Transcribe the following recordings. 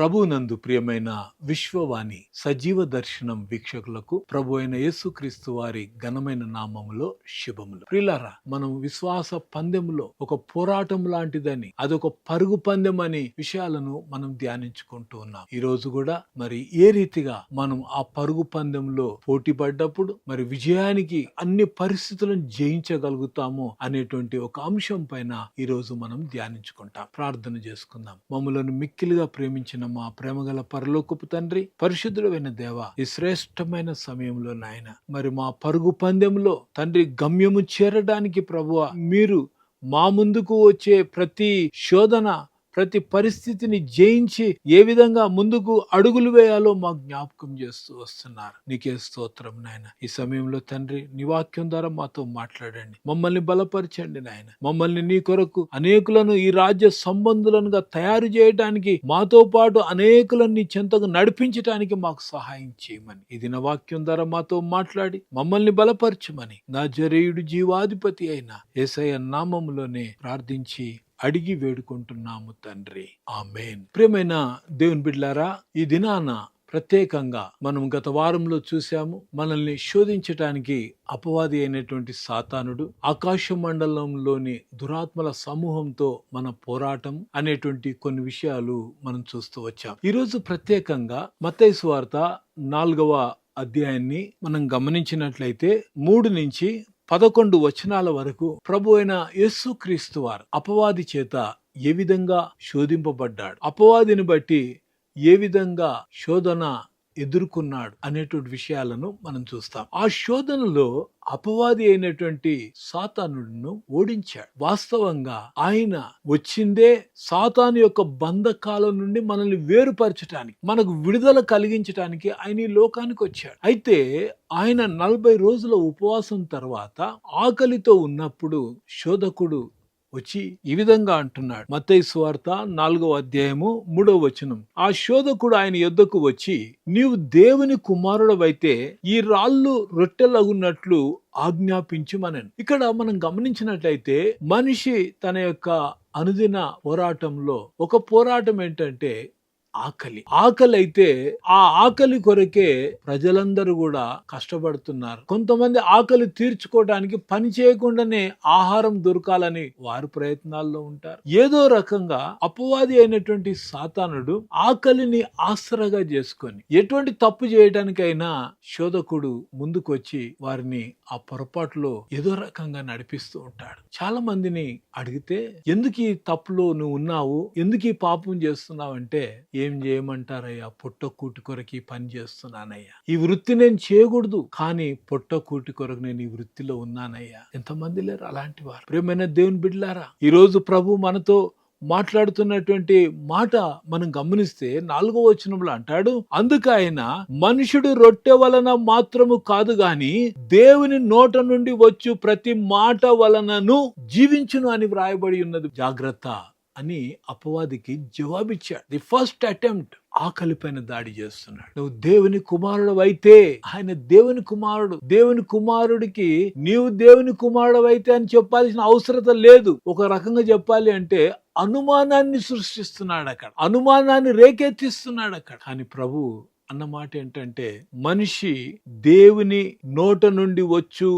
ప్రభునందు ప్రియమైన విశ్వవాణి సజీవ దర్శనం వీక్షకులకు ప్రభు అయిన యేసుక్రీస్తు వారి ఘనమైన నామములో శుభములు. ప్రిలారా మనం విశ్వాస పందెంలో ఒక పోరాటం లాంటిదని అదొక పరుగు పందెం అనే విషయాలను మనం ధ్యానించుకుంటూ ఉన్నాం. ఈ రోజు కూడా మరి ఏ రీతిగా మనం ఆ పరుగు పందెంలో పోటీ పడ్డప్పుడు మరి విజయానికి అన్ని పరిస్థితులను జయించగలుగుతాము అనేటువంటి ఒక అంశం పైన ఈ రోజు మనం ధ్యానించుకుంటాం. ప్రార్థన చేసుకుందాం. మమ్మలను మిక్కిలిగా ప్రేమించిన మా ప్రేమగల పరలోకపు తండ్రి పరిశుద్ధుడైన దేవ ఈ శ్రేష్టమైన సమయంలో నాయన మరి మా పరుగు పందెంలో తండ్రి గమ్యము చేరడానికి ప్రభువ మీరు మా ముందుకు వచ్చే ప్రతి శోధన ప్రతి పరిస్థితిని జయించి ఏ విధంగా ముందుకు అడుగులు వేయాలో మాకు జ్ఞాపకం చేస్తూ వస్తున్నారు. నీకే స్తోత్రం నాయన. ఈ సమయంలో తండ్రి నీ వాక్యం ద్వారా మాతో మాట్లాడండి. మమ్మల్ని బలపరచండి నాయన. మమ్మల్ని నీ కొరకు అనేకులను ఈ రాజ్య సంబంధులనుగా తయారు చేయడానికి మాతో పాటు అనేకులను నీ చెంతకు నడిపించడానికి మాకు సహాయం చేయమని. ఇది నా వాక్యం ద్వారా మాతో మాట్లాడి మమ్మల్ని బలపరచమని. నా జరేయుడు జీవాధిపతి అయిన ఏసయ్య నామములోనే ప్రార్థించి అడిగి వేడుకుంటున్నాము తండ్రి. ఆమెన్. ప్రియమైన దేవుని బిడ్లారా ఈ దినాన ప్రత్యేకంగా మనం గత వారంలో చూశాము మనల్ని శోధించటానికి అపవాది అయినటువంటి సాతానుడు ఆకాశ మండలంలోని దురాత్మల సమూహంతో మన పోరాటం అనేటువంటి కొన్ని విషయాలు మనం చూస్తూ వచ్చాం. ఈరోజు ప్రత్యేకంగా మతైసు వార్త నాలుగవ అధ్యాయాన్ని మనం గమనించినట్లయితే మూడు నుంచి పదకొండు వచనాల వరకు ప్రభు అయిన యేసుక్రీస్తు వారు అపవాది చేత ఏ విధంగా శోధింపబడ్డాడు? అపవాదిని బట్టి ఏ విధంగా శోధన ఎదుర్కొన్నాడు అనేటువంటి విషయాలను మనం చూస్తాం. ఆ శోధనలో అపవాది అయినటువంటి సాతానుడును ఓడించాడు. వాస్తవంగా ఆయన వచ్చిందే సాతాను యొక్క బంధకాలం నుండి మనల్ని వేరుపరచటానికి మనకు విడుదల కలిగించటానికి ఆయన ఈ లోకానికి వచ్చాడు. అయితే ఆయన నలభై రోజుల ఉపవాసం తర్వాత ఆకలితో ఉన్నప్పుడు శోధకుడు వచ్చి ఈ విధంగా అంటున్నాడు. మత్తయి స్వార్త నాలుగవ అధ్యాయము మూడవ వచనం. ఆ శోధకుడు ఆయన యొద్దకు వచ్చి నీవు దేవుని కుమారుడవైతే ఈ రాళ్ళు రొట్టెలగున్నట్లు ఆజ్ఞాపించుమనను. ఇక్కడ మనం గమనించినట్లయితే మనిషి తన యొక్క అనుదిన పోరాటంలో ఒక పోరాటం ఏంటంటే ఆకలి. ఆకలి అయితే ఆ ఆకలి కొరకే ప్రజలందరూ కూడా కష్టపడుతున్నారు. కొంతమంది ఆకలి తీర్చుకోవడానికి పని చేయకుండానే ఆహారం దొరకాలని వారు ప్రయత్నాల్లో ఉంటారు. ఏదో రకంగా అపవాది అయినటువంటి సాతానుడు ఆకలిని ఆసరగా చేసుకొని ఎటువంటి తప్పు చేయడానికైనా శోధకుడు ముందుకొచ్చి వారిని ఆ పొరపాటులో ఏదో రకంగా నడిపిస్తూ ఉంటాడు. చాలా మందిని అడిగితే ఎందుకు ఈ తప్పులో నువ్వు ఉన్నావు? ఎందుకు ఈ పాపం చేస్తున్నావు? అంటే ఏం చేయమంటారయ్యా? పొట్ట కూటి కొరకు ఈ పని చేస్తున్నానయ్యా. ఈ వృత్తి నేను చేయకూడదు కానీ పొట్ట కూటి కొరకు నేను ఈ వృత్తిలో ఉన్నానయ్యా. ఎంతమంది లేరు అలాంటి వారు? ప్రియమైన దేవుని బిడ్డలారా ఈరోజు ప్రభు మనతో మాట్లాడుతున్నటువంటి మాట మనం గమనిస్తే నాలుగో వచనంలో అంటాడు అందుకు ఆయన మనుషుడు రొట్టె వలన మాత్రము కాదు గాని దేవుని నోట నుండి వచ్చు ప్రతి మాట వలనను జీవించును అని వ్రాయబడి ఉన్నది. జాగ్రత్త. అని అపవాదికి జవాబిచ్చాడు. ది ఫస్ట్ అటెంప్ట్ ఆకలి పైన దాడి చేస్తున్నాడు. నువ్వు దేవుని కుమారుడు అయితే ఆయన దేవుని కుమారుడు. దేవుని కుమారుడికి నీవు దేవుని కుమారుడు అయితే అని చెప్పాల్సిన అవసరత లేదు. ఒక రకంగా చెప్పాలి అంటే అనుమానాన్ని సృష్టిస్తున్నాడు అక్కడ. అనుమానాన్ని రేకెత్తిస్తున్నాడు అక్కడ కానీ ప్రభు అన్నమాట ఏంటంటే మనిషి దేవుని నోట నుండి వచ్చు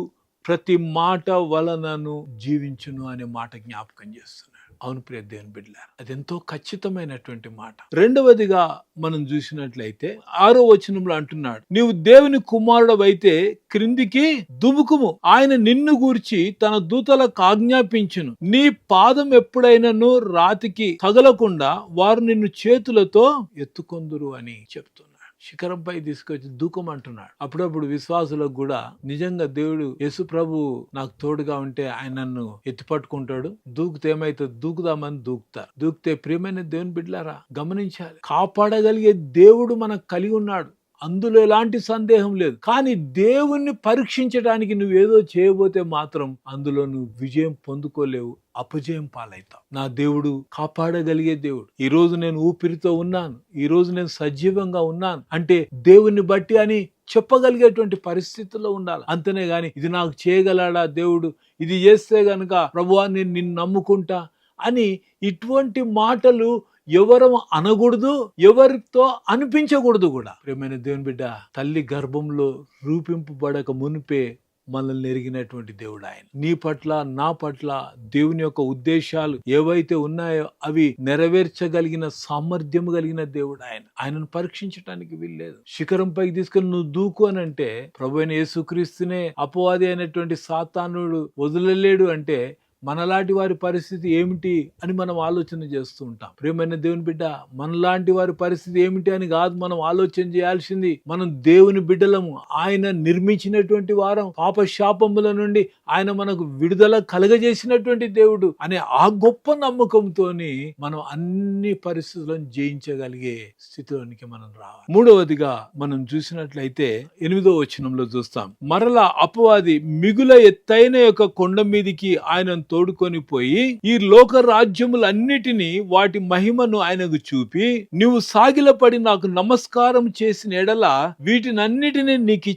ప్రతి మాట వలనను జీవించును అనే మాట జ్ఞాపకం చేస్తున్నాడు అవును ప్రియ దేవుని బిడ్డలారు అది ఎంతో ఖచ్చితమైనటువంటి మాట. రెండవదిగా మనం చూసినట్లయితే ఆరో వచనంలో అంటున్నాడు నీవు దేవుని కుమారుడు అయితే క్రిందికి దుముకుము. ఆయన నిన్ను గూర్చి తన దూతలకు ఆజ్ఞాపించును. నీ పాదం ఎప్పుడైనాను రాతికి తగలకుండా వారు నిన్ను చేతులతో ఎత్తుకొందురు అని చెప్తున్నారు శిఖరంపై తీసుకొచ్చి దూకమంటున్నాడు. అప్పుడప్పుడు విశ్వాసులకు కూడా నిజంగా దేవుడు యేసు ప్రభు నాకు తోడుగా ఉంటే ఆయన నన్ను ఎత్తిపట్టుకుంటాడు. దూకితే ఏమైతే దూకుదామని దూకుతారు. దూకితే ప్రియమైన దేవుని బిడ్డలారా గమనించాలి. కాపాడగలిగే దేవుడు మనకు కలిగి ఉన్నాడు. అందులో ఎలాంటి సందేహం లేదు. కానీ దేవుణ్ణి పరీక్షించడానికి నువ్వేదో చేయబోతే మాత్రం అందులో నువ్వు విజయం పొందుకోలేవు అపజయం పాలవుతావు. నా దేవుడు కాపాడగలిగే దేవుడు. ఈ రోజు నేను ఊపిరితో ఉన్నాను ఈ రోజు నేను సజీవంగా ఉన్నాను. అంటే దేవుణ్ణి బట్టి అని చెప్పగలిగేటువంటి పరిస్థితుల్లో ఉండాలి. అంతనే గాని ఇది నాకు చేయగలడా దేవుడు? ఇది చేస్తే గనక ప్రభువా నేను నిన్ను నమ్ముకుంటా అని ఇటువంటి మాటలు ఎవరు అనకూడదు ఎవరితో అనిపించకూడదు కూడా. ప్రేమైన దేవుని బిడ్డ తల్లి గర్భంలో రూపింపబడక మునిపే మనల్ని ఎరిగినటువంటి దేవుడు ఆయన. నీ పట్ల నా పట్ల దేవుని యొక్క ఉద్దేశాలు ఏవైతే ఉన్నాయో అవి నెరవేర్చగలిగిన సామర్థ్యం కలిగిన దేవుడు ఆయన. ఆయనను పరీక్షించడానికి వీల్లేదు. శిఖరం పైకి తీసుకుని నువ్వు దూకు అని అంటే ప్రభు అయిన యేసుక్రీస్తునే అపవాది అయినటువంటి సాతానుడు వదలలేడు అంటే మనలాంటి వారి పరిస్థితి ఏమిటి అని మనం ఆలోచన చేస్తూ ఉంటాం. ప్రియమైన దేవుని బిడ్డ మనలాంటి వారి పరిస్థితి ఏమిటి అని కాదు మనం ఆలోచన చేయాల్సింది మనం దేవుని బిడ్డలము. ఆయన నిర్మించినటువంటి వారం పాప శాపముల నుండి ఆయన మనకు విడుదల కలగజేసినటువంటి దేవుడు అనే ఆ గొప్ప నమ్మకంతో మనం అన్ని పరిస్థితులను జయించగలిగే స్థితిలోనికి మనం రావాలి. మూడవదిగా మనం చూసినట్లయితే ఎనిమిదో వచనంలో చూస్తాం. మరలా అపవాది మిగుల ఎత్తైన యొక్క కొండ మీదికి ఆయన తోడుకొని పోయి ఈ లోక రాజ్యములన్నిటినీ వాటి మహిమను ఆయనకు చూపి నువ్వు సాగిలపడి నాకు నమస్కారం చేసిన ఎడల వీటినన్నిటినీ నీకు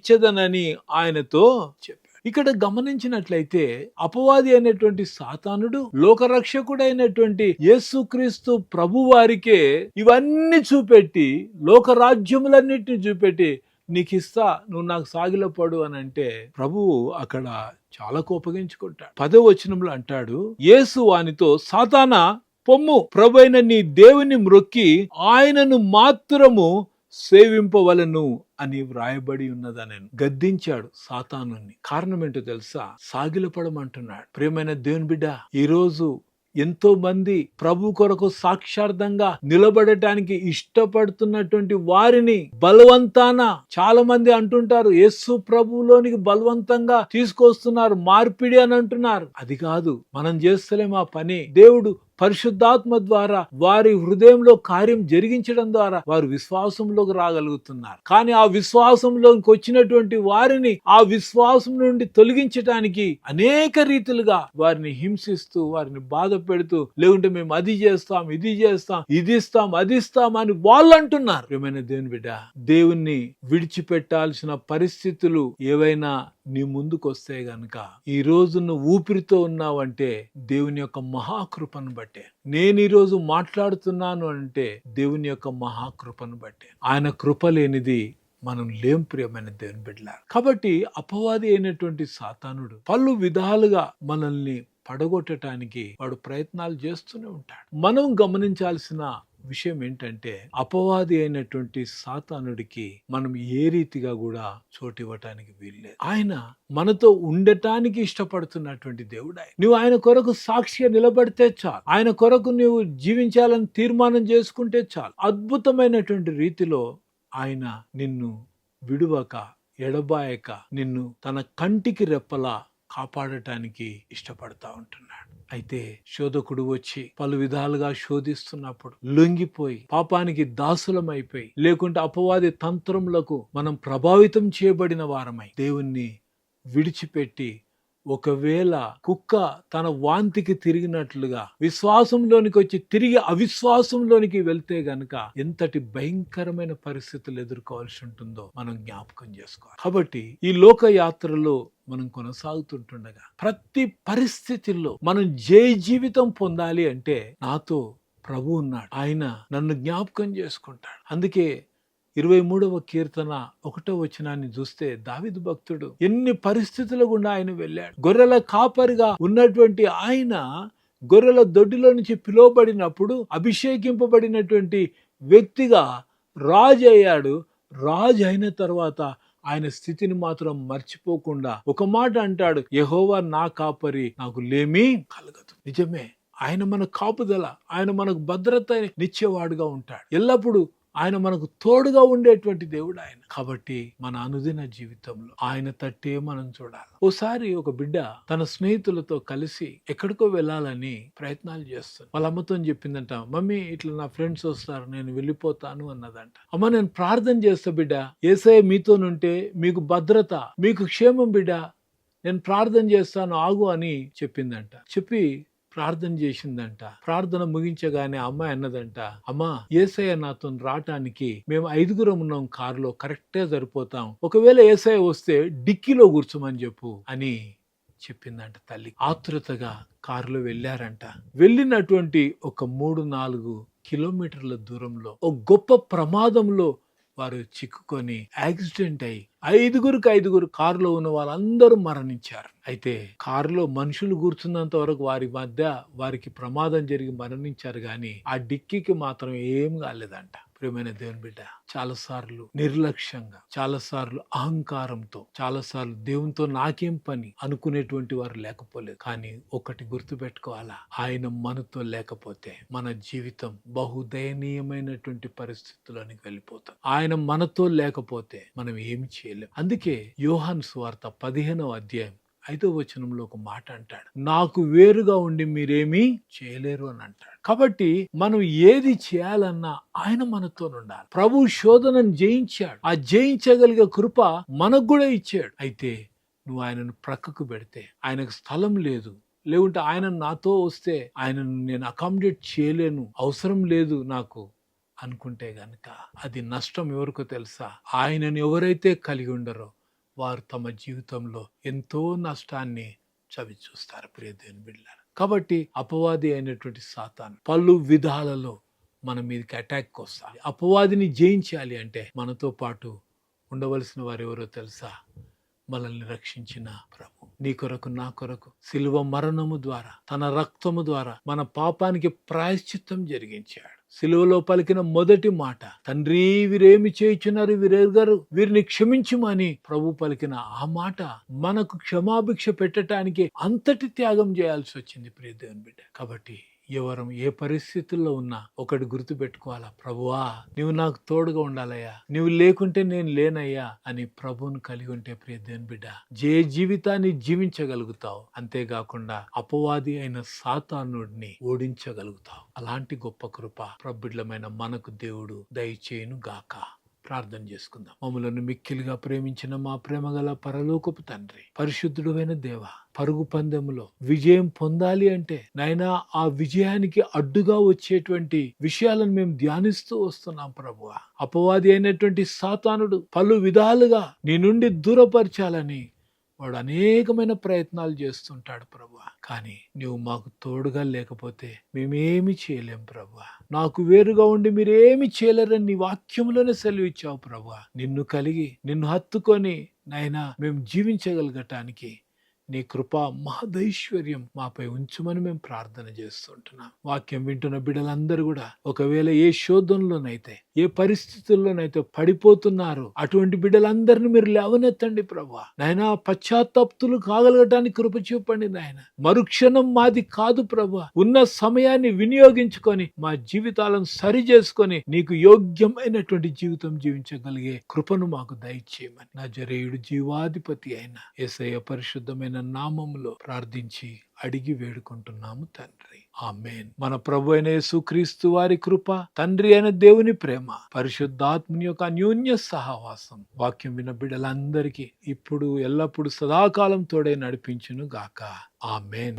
ఆయనతో చెప్పాడు. ఇక్కడ గమనించినట్లయితే అపవాది అయినటువంటి సాతానుడు లోకరక్షకుడైనటువంటి యేసుక్రీస్తు ప్రభు వారికే ఇవన్నీ చూపెట్టి లోక రాజ్యములన్నిటిని చూపెట్టి నీకు ఇస్తా నువ్వు నాకు సాగిలపడు అని అంటే ప్రభువు అక్కడ చాలా కోపగించుకుంటాడు. పదో వచనంలో అంటాడు యేసు వానితో సాతానా పొమ్ము ప్రభైన నీ దేవుని మ్రొక్కి ఆయనను మాత్రము సేవింపవలను అని వ్రాయబడి ఉన్నదని గద్దించాడు సాతానుని. కారణం ఏంటో తెలుసా? సాగిలపడమంటున్నాడు ప్రియమైన దేవుని బిడ్డ ఈరోజు ఎంతోమంది ఎంతో మంది ప్రభు కొరకు సాక్షార్థంగా నిలబడటానికి ఇష్టపడుతున్నటువంటి వారిని బలవంతాన చాలా మంది అంటుంటారు యేసు ప్రభులోనికి బలవంతంగా తీసుకొస్తున్నారు మార్పిడి అని అంటున్నారు. అది కాదు మనం చేస్తలేం ఆ పని. దేవుడు పరిశుద్ధాత్మ ద్వారా వారి హృదయంలో కార్యం జరిగించడం ద్వారా వారు విశ్వాసంలోకి రాగలుగుతున్నారు. కానీ ఆ విశ్వాసంలోకి వచ్చినటువంటి వారిని ఆ విశ్వాసం నుండి తొలగించడానికి అనేక రీతిలుగా వారిని హింసిస్తూ వారిని బాధ పెడుతూ లేకుంటే మేము అది చేస్తాం ఇది చేస్తాం ఇది ఇస్తాం అది ఇస్తాం అని వాళ్ళు అంటున్నారు ఏమైనా దేవుని బిడ్డ దేవుణ్ణి విడిచిపెట్టాల్సిన పరిస్థితులు ఏవైనా నీ ముందుకు వస్తే గనక ఈ రోజు నువ్వు ఊపిరితో ఉన్నావంటే దేవుని యొక్క మహాకృపను బట్టే. నేను ఈరోజు మాట్లాడుతున్నాను అంటే దేవుని యొక్క మహాకృపను బట్టే. ఆయన కృప లేనిది మనం లేం ప్రియమైన దేవుని బిడ్డలారు కాబట్టి అపవాది అయినటువంటి సాతానుడు పలు విధాలుగా మనల్ని పడగొట్టడానికి వాడు ప్రయత్నాలు చేస్తూనే ఉంటాడు. మనం గమనించాల్సిన విషయం ఏంటంటే అపవాది అయినటువంటి సాతానుడికి మనం ఏ రీతిగా కూడా చోటు ఇవ్వటానికి వీల్లేదు. ఆయన మనతో ఉండటానికి ఇష్టపడుతున్నటువంటి దేవుడు. ఆయన నువ్వు ఆయన కొరకు సాక్షిగా నిలబడితే చాలు. ఆయన కొరకు నువ్వు జీవించాలని తీర్మానం చేసుకుంటే చాలు. అద్భుతమైనటువంటి రీతిలో ఆయన నిన్ను విడువక ఎడబాయక నిన్ను తన కంటికి రెప్పలా కాపాడటానికి ఇష్టపడతా ఉంటున్నాడు. అయితే శోధకుడు వచ్చి పలు విధాలుగా శోధిస్తున్నప్పుడు లొంగిపోయి పాపానికి దాసులమైపోయి లేకుంటే అపవాది తంత్రములకు మనం ప్రభావితం చేయబడిన వారమై దేవుణ్ణి విడిచిపెట్టి ఒకవేళ కుక్క తన వాంతికి తిరిగినట్లుగా విశ్వాసంలోనికి వచ్చి తిరిగి అవిశ్వాసంలోనికి వెళ్తే గనక ఎంతటి భయంకరమైన పరిస్థితులు ఎదుర్కోవాల్సి ఉంటుందో మనం జ్ఞాపకం చేసుకోవాలి. కాబట్టి ఈ లోక యాత్రలో మనం కొనసాగుతుంటుండగా ప్రతి పరిస్థితుల్లో మనం జయ జీవితం పొందాలి అంటే నాతో ప్రభు ఉన్నాడు. ఆయన నన్ను జ్ఞాపకం చేసుకుంటాడు. అందుకే ఇరవై మూడవ కీర్తన ఒకటో వచనాన్ని చూస్తే దావిదు భక్తుడు ఎన్ని పరిస్థితుల గుండా ఆయన వెళ్ళాడు. గొర్రెల కాపరిగా ఉన్నటువంటి ఆయన గొర్రెల దొడ్డిలో నుంచి పిలువబడినప్పుడు అభిషేకింపబడినటువంటి వ్యక్తిగా రాజు అయ్యాడు. రాజు అయిన తర్వాత ఆయన స్థితిని మాత్రం మర్చిపోకుండా ఒక మాట అంటాడు యహోవా నా కాపరి నాకు లేమీ కలగదు. నిజమే ఆయన మన కాపుదల ఆయన మనకు భద్రత నిచ్చేవాడుగా ఉంటాడు. ఎల్లప్పుడూ ఆయన మనకు తోడుగా ఉండేటువంటి దేవుడు ఆయన. కాబట్టి మన అనుదిన జీవితంలో ఆయన తట్టే మనం చూడాలి. ఓసారి ఒక బిడ్డ తన స్నేహితులతో కలిసి ఎక్కడికో వెళ్ళాలని ప్రయత్నాలు చేస్తుంది. వాళ్ళ అమ్మతో చెప్పిందంట మమ్మీ ఇట్లా నా ఫ్రెండ్స్ వస్తారు నేను వెళ్ళిపోతాను అన్నదంట. అమ్మ నేను ప్రార్థన చేస్తా బిడ్డ. ఏసే మీతోనుంటే మీకు భద్రత మీకు క్షేమం బిడ్డ. నేను ప్రార్థన చేస్తాను ఆగు అని చెప్పిందంట. చెప్పి ప్రార్థన చేసిందంట. ప్రార్థన ముగించగానే అమ్మాయి అన్నదంట అమ్మా ఏసయ్య నాతో రావటానికి మేము ఐదుగురం ఉన్నాం కారులో కరెక్టే సరిపోతాం. ఒకవేళ ఏసయ్య వస్తే డిక్కీలో కూర్చోమని చెప్పు అని చెప్పిందంట తల్లి. ఆతృతగా కారులో వెళ్ళారంట. వెళ్ళినటువంటి ఒక మూడు నాలుగు కిలోమీటర్ల దూరంలో ఒక గొప్ప ప్రమాదంలో వారు చిక్కుకొని యాక్సిడెంట్ అయి ఐదుగురికి ఐదుగురు కారులో ఉన్న వాళ్ళందరూ మరణించారు. అయితే కారులో మనుషులు కూర్చున్నంత వరకు వారి మధ్య వారికి ప్రమాదం జరిగి మరణించారు కానీ ఆ డిక్కీకి మాత్రం ఏం కాలేదంట. ప్రియమైన దేవుని బిడ్డ చాలా సార్లు నిర్లక్ష్యంగా చాలా సార్లు అహంకారంతో చాలా సార్లు దేవునితో నాకేం పని అనుకునేటువంటి వారు లేకపోలేదు. కానీ ఒకటి గుర్తు పెట్టుకోవాలా ఆయన మనతో లేకపోతే మన జీవితం బహుదయనీయమైనటువంటి పరిస్థితుల్లోనికి వెళ్ళిపోతాం ఆయన మనతో లేకపోతే మనం ఏమి చేయలేం. అందుకే యోహాన్ స్వార్త పదిహేనవ అధ్యాయం ఐదో వచనంలో ఒక మాట అంటాడు. నాకు వేరుగా ఉండి మీరేమీ చేయలేరు అని అంటాడు. కాబట్టి మనం ఏది చేయాలన్నా ఆయన మనతో ఉండాలి. ప్రభు శోధనను జయించాడు. ఆ జయించగలిగే కృప మనకు కూడా ఇచ్చాడు. అయితే నువ్వు ఆయనను ప్రక్కకు పెడితే ఆయనకు స్థలం లేదు. లేకుంటే ఆయన నాతో వస్తే ఆయనను నేను అకామిడేట్ చేయలేను. అవసరం లేదు నాకు అనుకుంటే గనక అది నష్టం ఎవరికో తెలుసా? ఆయనను ఎవరైతే కలిగి ఉండరో వారు తమ జీవితంలో ఎంతో నష్టాన్ని చవి చూస్తారు ప్రియ దేవుని బిడ్డారు కాబట్టి అపవాది అయినటువంటి సాతాను పలు విధాలలో మన మీదకి అటాక్ వస్తాయి అపవాదిని జయించాలి అంటే మనతో పాటు ఉండవలసిన వారు ఎవరో తెలుసా? మనల్ని రక్షించిన ప్రభు. నీ కొరకు నా కొరకు శిలువ మరణము ద్వారా తన రక్తము ద్వారా మన పాపానికి ప్రాయశ్చిత్తం జరిగించాడు. సిలువలో పలికిన మొదటి మాట తండ్రి వీరేమి చేయుచున్నారు? వీరేగారు వీరిని క్షమించుమని ప్రభు పలికిన ఆ మాట మనకు క్షమాభిక్ష పెట్టడానికి అంతటి త్యాగం చేయాల్సి వచ్చింది ప్రియ దేవుని బిడ్డ. కాబట్టి ఎవరం ఏ పరిస్థితుల్లో ఉన్నా ఒకటి గుర్తుపెట్టుకోవాలా ప్రభువా నువ్వు నాకు తోడుగా ఉండాలయ్యా నువ్వు లేకుంటే నేను లేనయ్యా అని ప్రభువును కలిగి ఉంటే ప్రియ దేని బిడ్డ జే జీవితాన్ని జీవించగలుగుతావు అంతేకాకుండా అపవాది అయిన సాతానుడిని ఓడించగలుగుతావు. అలాంటి గొప్ప కృప ప్రబిడ్లమైన మనకు దేవుడు దయచేయును గాక ప్రార్థన చేసుకుందాం. మమ్మలను మిక్కిలుగా ప్రేమించిన మా ప్రేమగల పరలోకపు తండ్రి పరిశుద్ధుడైన దేవ పరుగు పందెములో విజయం పొందాలి అంటే నైనా ఆ విజయానికి అడ్డుగా వచ్చేటువంటి విషయాలను మేము ధ్యానిస్తూ వస్తున్నాం ప్రభువ. అపవాది అయినటువంటి సాతానుడు పలు విధాలుగా నీ నుండి దూరపరచాలని వాడు అనేకమైన ప్రయత్నాలు చేస్తుంటాడు ప్రభు. కానీ నువ్వు మాకు తోడుగా లేకపోతే మేమేమి చేయలేం ప్రభు. నాకు వేరుగా ఉండి మీరేమి చేయలేరని నీ వాక్యంలోనే సెలవిచ్చావు ప్రభు. నిన్ను కలిగి నిన్ను హత్తుకొని నాయన మేము జీవించగలగటానికి నీ కృప మహదైశ్వర్యం మాపై ఉంచుమని మేము ప్రార్థన చేస్తుంటున్నాం. వాక్యం వింటున్న బిడ్డలందరూ కూడా ఒకవేళ ఏ శోధంలోనైతే ఏ పరిస్థితుల్లోనైతే పడిపోతున్నారు అటువంటి బిడ్డలందరినీ మీరు లేవనెత్తండి ప్రభా. నాయన పశ్చాత్తాప్తులు కాగలగటానికి కృప చూపండి నాయన. మరుక్షణం మాది కాదు ప్రభా. ఉన్న సమయాన్ని వినియోగించుకొని మా జీవితాలను సరి చేసుకొని నీకు యోగ్యమైనటువంటి జీవితం జీవించగలిగే కృపను మాకు దయచేయమని. నా జరేయుడు జీవాధిపతి అయిన ఎస్ఐ పరిశుద్ధమైన నామములో ప్రార్థించి అడిగి వేడుకుంటున్నాము తండ్రి. ఆమెన్. మన ప్రభు అయిన యేసుక్రీస్తు వారి కృప తండ్రి అయిన దేవుని ప్రేమ పరిశుద్ధాత్మని యొక్క అన్యోన్య సహవాసం వాక్యం విన్న బిడ్డలందరికీ ఇప్పుడు ఎల్లప్పుడు సదాకాలం తోడే నడిపించును గాక ఆమెన్.